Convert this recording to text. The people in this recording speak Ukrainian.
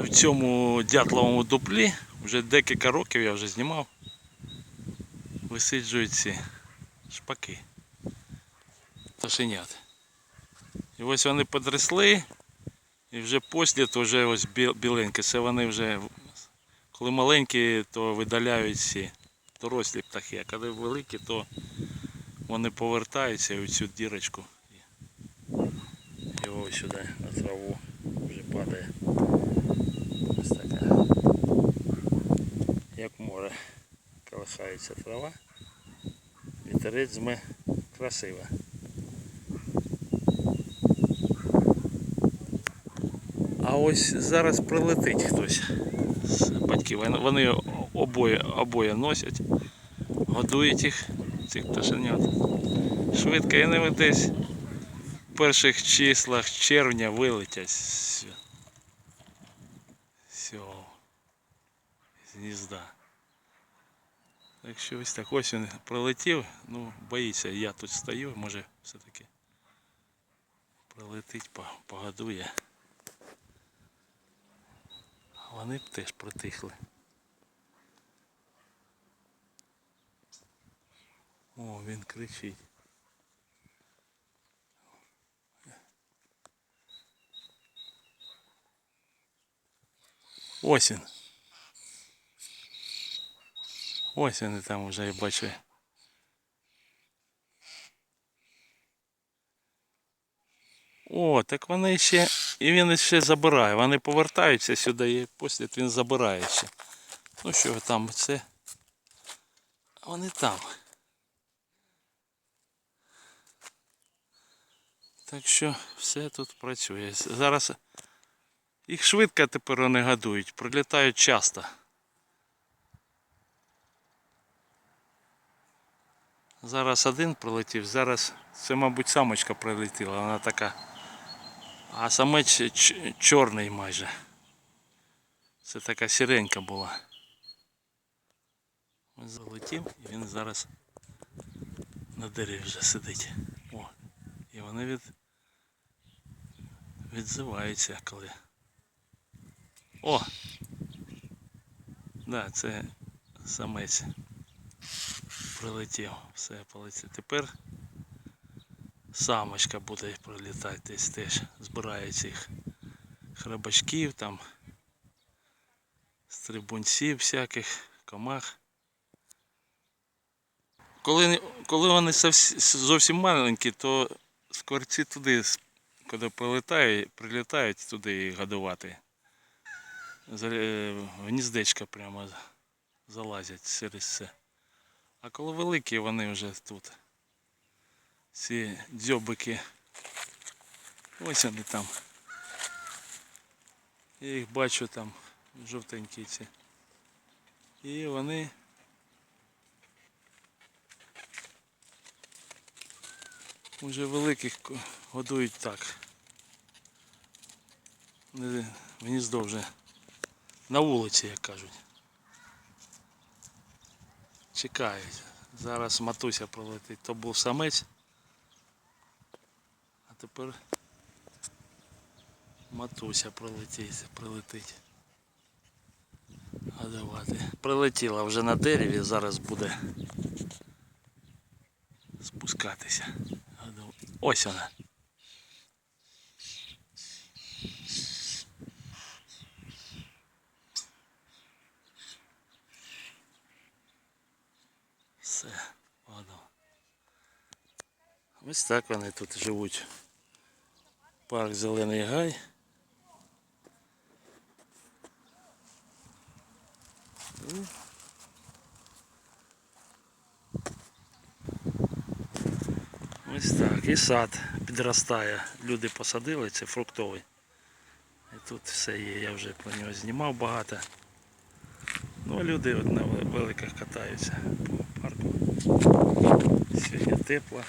В цьому дятловому дуплі вже декілька років я вже знімав. Висиджують ці шпаки. Пташенят. І ось вони підросли. І вже послід вже ось бі- біленьке. Це вони вже, коли маленькі, то видаляють ці дорослі птахи, а коли великі, то вони повертаються і цю дірочку. І ось сюди на траву вже падає. Ось така. Як море колихається трава. Вітерець зме красиво. А ось зараз прилетить хтось з батьків. Вони- Вони обоє, обоє носять, годують їх, цих пташенят. Швидко і не десь в перших числах червня вилетять з, цього. Так що ось так ось він прилетів, ну боїться, я тут стою, може все-таки погодує. А вони б теж притихли. О, він кричить. Ось. Ось вони там вже я бачу. О, так вони ще. І він ще забирає. Вони повертаються сюди і послід він забирає ще. Ну що там це? Вони там. Так що все тут працює. Зараз їх швидко тепер вони годують, прилітають часто. Зараз один прилетів, зараз це, мабуть, самочка прилетіла, вона така. А самець чорний майже. Це така сіренька була. Ось залетів і він зараз на дереві вже сидить. О, і вони від... відзиваються коли. О! Да, це самець прилетів. Все полетів. Тепер самочка буде прилітати десь теж. Збирає цих храбачків там, стрибунців всяких, комах. Коли, коли вони зовсім маленькі, то скворці туди, коли прилітають, прилітають туди годувати. Е, гніздечко прямо залазять через це. А коли великі, вони вже тут. Ці дзьобики. Ось вони там. Я їх бачу там, жовтенькі ці. І вони уже великих годують так. Гніздо вже на вулиці, як кажуть. Чекають. Зараз матуся пролетить. То був самець. А тепер матуся пролетить, прилетить. Гадувати. Прилетіла вже на дереві, зараз буде спускатися. Ось вона. Все, ладно. Ось так вони тут живуть. Парк Зелений Гай. Ось так. І сад підростає. Люди посадили, це фруктовий. І тут все є, я вже про нього знімав багато. Ну, а люди от на великах катаються парку. Сьогодні тепло.